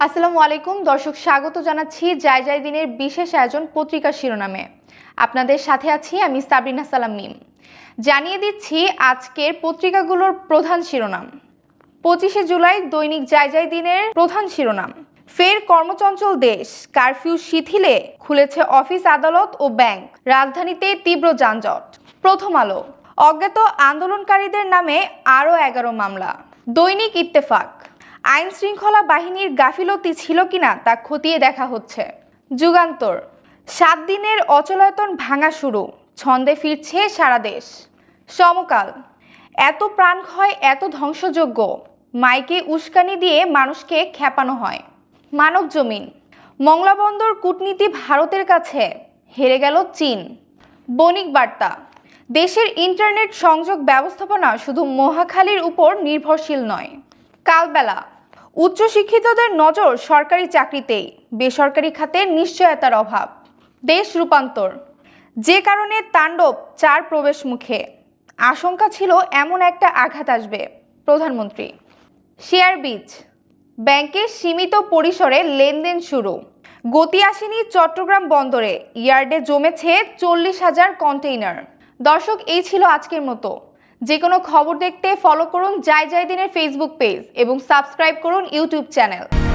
আসসালামু আলাইকুম। দর্শক, স্বাগত জানাচ্ছি জায় জায় দিনের বিশেষ আয়োজন পত্রিকার শিরোনামে। আপনাদের সাথে আছি আমি সাবরিনা সালাম মিম জানিয়ে দিচ্ছি আজকের পত্রিকাগুলোর প্রধান শিরোনাম। পঁচিশে জুলাই দৈনিক জায় জায় দিনের প্রধান শিরোনাম। ফের কর্মচঞ্চল দেশ, কারফিউ শিথিলে, খুলেছে অফিস আদালত ও ব্যাংক, রাজধানীতে তীব্র যানজট। প্রথম আলো, অজ্ঞাত আন্দোলনকারীদের নামে আরও এগারো মামলা। দৈনিক ইত্তেফাক আইন শৃঙ্খলা বাহিনীর গাফিলতি ছিল কিনা তা খতিয়ে দেখা হচ্ছে। যুগান্তর। সাত দিনের অচলায়তন ভাঙা শুরু। ছন্দে ফিরছে সারা দেশ। সমকাল। এত প্রাণক্ষয়, এত ধ্বংসযোগ্য মাইকে উস্কানি দিয়ে মানুষকে খেপানো হয়। মানব জমিন। মংলাবন্দর কূটনীতি ভারতের কাছে। হেরে গেল চীন। বণিক বার্তা। দেশের ইন্টারনেট সংযোগ ব্যবস্থাপনা শুধু মহাখালীর উপর নির্ভরশীল নয়। কালবেলা। উচ্চশিক্ষিতদের নজর সরকারি চাকরিতেই, বেসরকারি খাতে নিশ্চয়তার অভাব। দেশ রূপান্তর। যে কারণে তাণ্ডব চার প্রবেশ মুখে। আশঙ্কা ছিল এমন একটা আঘাত আসবে, প্রধানমন্ত্রী। শেয়ার বীজ। ব্যাংকে সীমিত পরিসরে লেনদেন শুরু। গতি আসেনি চট্টগ্রাম বন্দরে। ইয়ার্ডে জমেছে চল্লিশ হাজার কন্টেইনার। দর্শক, এই ছিল আজকের মতো। যে কোনো খবর দেখতে ফলো করুন জায় জায় দিনের ফেসবুক পেজ এবং সাবস্ক্রাইব করুন ইউটিউব চ্যানেল